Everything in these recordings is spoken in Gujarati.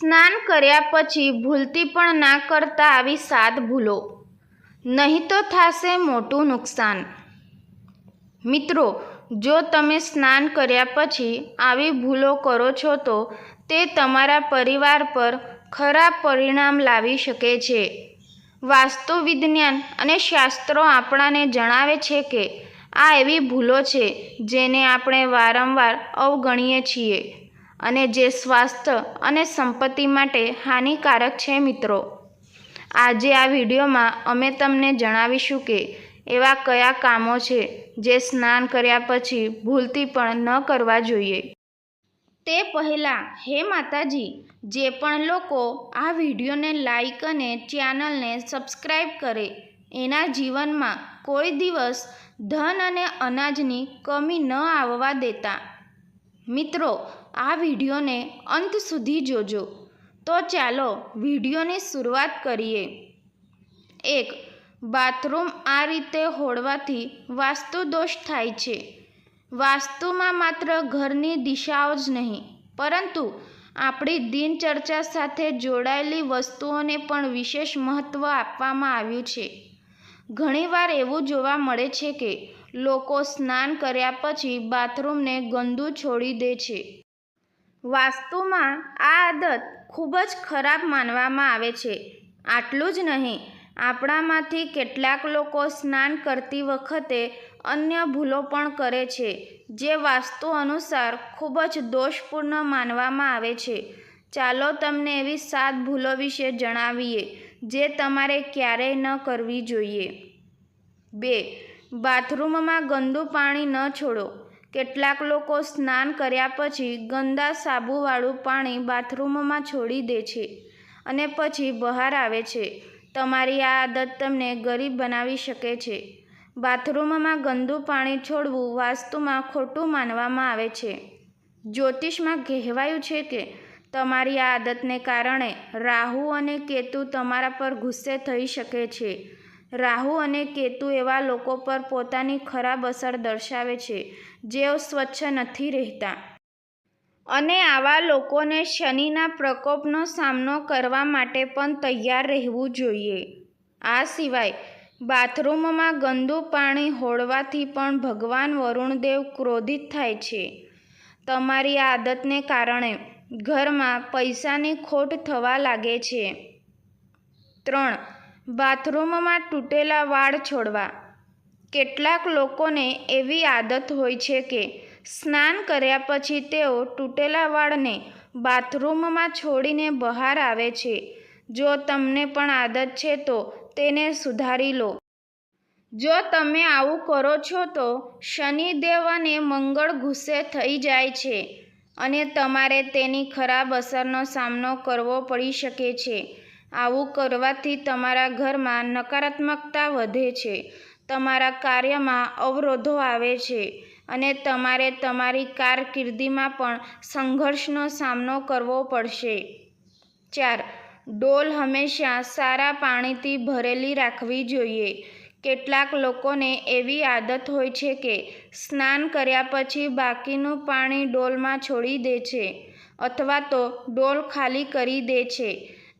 સ્નાન કર્યા પછી ભૂલતી પણ ના કરતા આવી સાત ભૂલો. નહીં તો થશે મોટું નુકસાન. મિત્રો, જો તમે સ્નાન કર્યા પછી આવી ભૂલો કરો છો તો તે તમારા પરિવાર પર ખરાબ પરિણામ લાવી શકે છે. વાસ્તુ વિજ્ઞાન અને શાસ્ત્રો આપણાને જણાવે છે કે આ એવી ભૂલો છે જેને આપણે વારંવાર અવગણીએ છીએ. અને જે સ્વાસ્થ્ય અને સંપત્તિ માટે હાનિકારક છે મિત્રો. આજે આ વિડીયોમાં અમે તમને જણાવીશું કે એવા કયા કામો છે જે સ્નાન કર્યા પછી ભૂલથી પણ ન કરવા જોઈએ. તે પહેલાં હે માતાજી, જે પણ લોકો આ વિડીયોને લાઈક અને ચેનલને સબસ્ક્રાઈબ કરે, એના જીવનમાં કોઈ દિવસ ધન અને અનાજની કમી ન આવવા દેતા. મિત્રો, આ વિડીયોને અંત સુધી જોજો. તો ચાલો વિડીયોની શરૂઆત કરીએ. એક, બાથરૂમ આ રીતે હોડવાથી વાસ્તુ દોષ થાય છે. વાસ્તુમાં માત્ર ઘરની દિશાઓ જ નહીં, પરંતુ આપણી દિનચર્ચા સાથે જોડાયેલી વસ્તુઓને પણ વિશેષ મહત્ત્વ આપવામાં આવ્યું છે. ઘણીવાર એવું જોવા મળે છે કે લોકો સ્નાન કર્યા પછી બાથરૂમને ગંદુ છોડી દે છે. વાસ્તુમાં આ આદત ખૂબ જ ખરાબ માનવામાં આવે છે. આટલું જ નહીં, આપણામાંથી કેટલાક લોકો સ્નાન કરતી વખતે અન્ય ભૂલો પણ કરે છે, જે વાસ્તુ અનુસાર ખૂબ જ દોષપૂર્ણ માનવામાં આવે છે. ચાલો તમને એવી સાત ભૂલો વિશે જણાવીએ, જે તમારે ક્યારેય ન કરવી જોઈએ. બે બાથરૂમમાં ગંદુ પાણી ન છોડો. કેટલાક લોકો સ્નાન કર્યા પછી ગંદા સાબુવાળું પાણી બાથરૂમમાં છોડી દે છે અને પછી બહાર આવે છે. તમારી આ આદત તમને ગરીબ બનાવી શકે છે. બાથરૂમમાં ગંદુ પાણી છોડવું વાસ્તુમાં ખોટું માનવામાં આવે છે. જ્યોતિષમાં કહેવાયું છે કે તમારી આ આદતને કારણે રાહુ અને કેતુ તમારા પર ગુસ્સે થઈ શકે છે. રાહુ અને કેતુ એવા લોકો પર પોતાની ખરાબ અસર દર્શાવે છે. જેઓ સ્વચ્છ નથી રહેતા. અને આવા લોકોને શનિના પ્રકોપનો સામનો કરવા માટે પણ તૈયાર રહેવું જોઈએ. આ સિવાય, બાથરૂમમાં ગંદુ પાણી હોળવાથી પણ ભગવાન વરુણદેવ ક્રોધિત થાય છે. તમારી આદતને કારણે ઘરમાં પૈસાની ખોટ થવા લાગે છે. ત્રણ બાથરૂમમાં તૂટેલા વાળ છોડવા. કેટલાક લોકોને એવી આદત હોય છે કે સ્નાન કર્યા પછી તેઓ તૂટેલા વાળને બાથરૂમમાં છોડીને બહાર આવે છે. જો તમને પણ આદત છે તો તેને સુધારી લો. જો તમે આવું કરો છો તો શનિદેવ અને મંગળ ગુસ્સે થઈ જાય છે અને તમારે તેની ખરાબ અસરનો સામનો કરવો પડી શકે છે. આવું કરવાથી તમારા ઘરમાં નકારાત્મકતા વધે છે. તમારા કાર્યમાં અવરોધો આવે છે અને તમારે તમારી કારકિર્દીમાં પણ સંઘર્ષનો સામનો કરવો પડશે. ચાર, ડોલ હંમેશા સારા પાણીથી ભરેલી રાખવી જોઈએ. કેટલાક લોકોને એવી આદત હોય છે કે સ્નાન કર્યા પછી બાકીનું પાણી ડોલમાં છોડી દે છે અથવા તો ડોલ ખાલી કરી દે છે.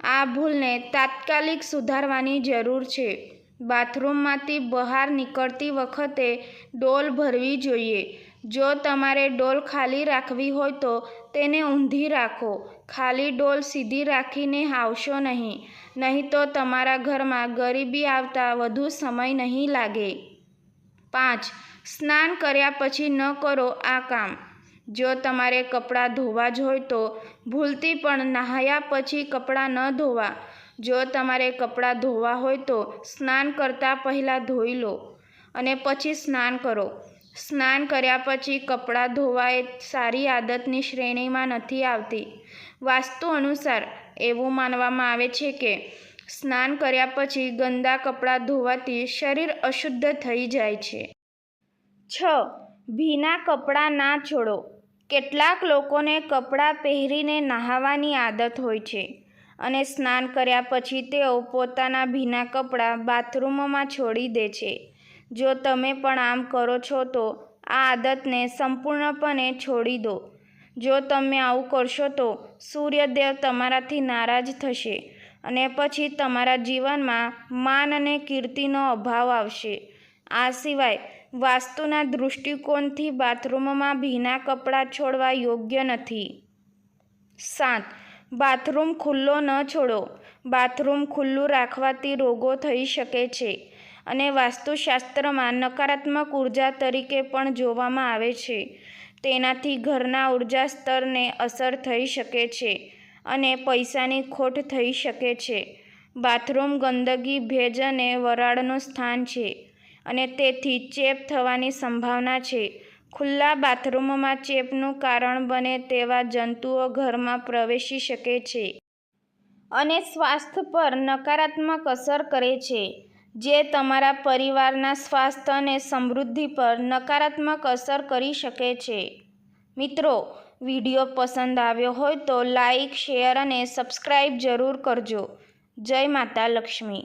આ ભૂલને તાત્કાલિક સુધારવાની જરૂર છે. બાથરૂમમાંથી બહાર નીકળતી વખતે ડોલ ભરવી જોઈએ. જો તમારે ડોલ ખાલી રાખવી હોય તો તેને ઊંધી રાખો. ખાલી ડોલ સીધી રાખીને આવશો નહીં. નહીં તો તમારા ઘરમાં ગરીબી આવતા વધુ સમય નહીં લાગે. પાંચ. સ્નાન કર્યા પછી ન કરો આ કામ. જો તમારે કપડાં ધોવા જ હોય તો ભૂલથી પણ નહાયા પછી કપડાં ન ધોવા. જો તમારે કપડાં ધોવા હોય તો સ્નાન કરતાં પહેલાં ધોઈ લો અને પછી સ્નાન કરો. સ્નાન કર્યા પછી કપડાં ધોવા એ સારી આદતની શ્રેણીમાં નથી આવતી. વાસ્તુ અનુસાર એવું માનવામાં આવે છે કે સ્નાન કર્યા પછી ગંદા કપડાં ધોવાથી શરીર અશુદ્ધ થઈ જાય છે. છ. ભીના કપડાં ના છોડો. કેટલાક લોકોને કપડાં પહેરીને નહાવાની આદત હોય છે અને સ્નાન કર્યા પછી તેઓ પોતાના ભીના કપડાં બાથરૂમમાં છોડી દે છે. જો તમે પણ આમ કરો છો તો આ આદતને સંપૂર્ણપણે છોડી દો. જો તમે આવું કરશો તો સૂર્યદેવ તમારાથી નારાજ થશે અને પછી તમારા જીવનમાં માન અને કીર્તિનો અભાવ આવશે. આ સિવાય વાસ્તુના દૃષ્ટિકોણથી બાથરૂમમાં ભીના કપડાં છોડવા યોગ્ય નથી. સાત, બાથરૂમ ખુલ્લો ન છોડો. બાથરૂમ ખુલ્લું રાખવાથી રોગો થઈ શકે છે અને વાસ્તુશાસ્ત્રમાં નકારાત્મક ઊર્જા તરીકે પણ જોવામાં આવે છે. તેનાથી ઘરના ઊર્જા સ્તરને અસર થઈ શકે છે અને પૈસાની ખોટ થઈ શકે છે. બાથરૂમ ગંદકી ભેજ અને વરાળનું સ્થાન છે. અને તેથી ચેપ થવાની સંભાવના છે. ખુલ્લા બાથરૂમમાં ચેપનું કારણ બને તેવા જંતુઓ ઘરમાં પ્રવેશી શકે છે અને સ્વાસ્થ્ય પર નકારાત્મક અસર કરે છે. જે તમારા પરિવારના સ્વાસ્થ્ય અને સમૃદ્ધિ પર નકારાત્મક અસર કરી શકે છે. મિત્રો, વીડિયો પસંદ આવ્યો હોય તો લાઈક, શેર અને સબસ્ક્રાઈબ જરૂર કરજો. જય માતા લક્ષ્મી.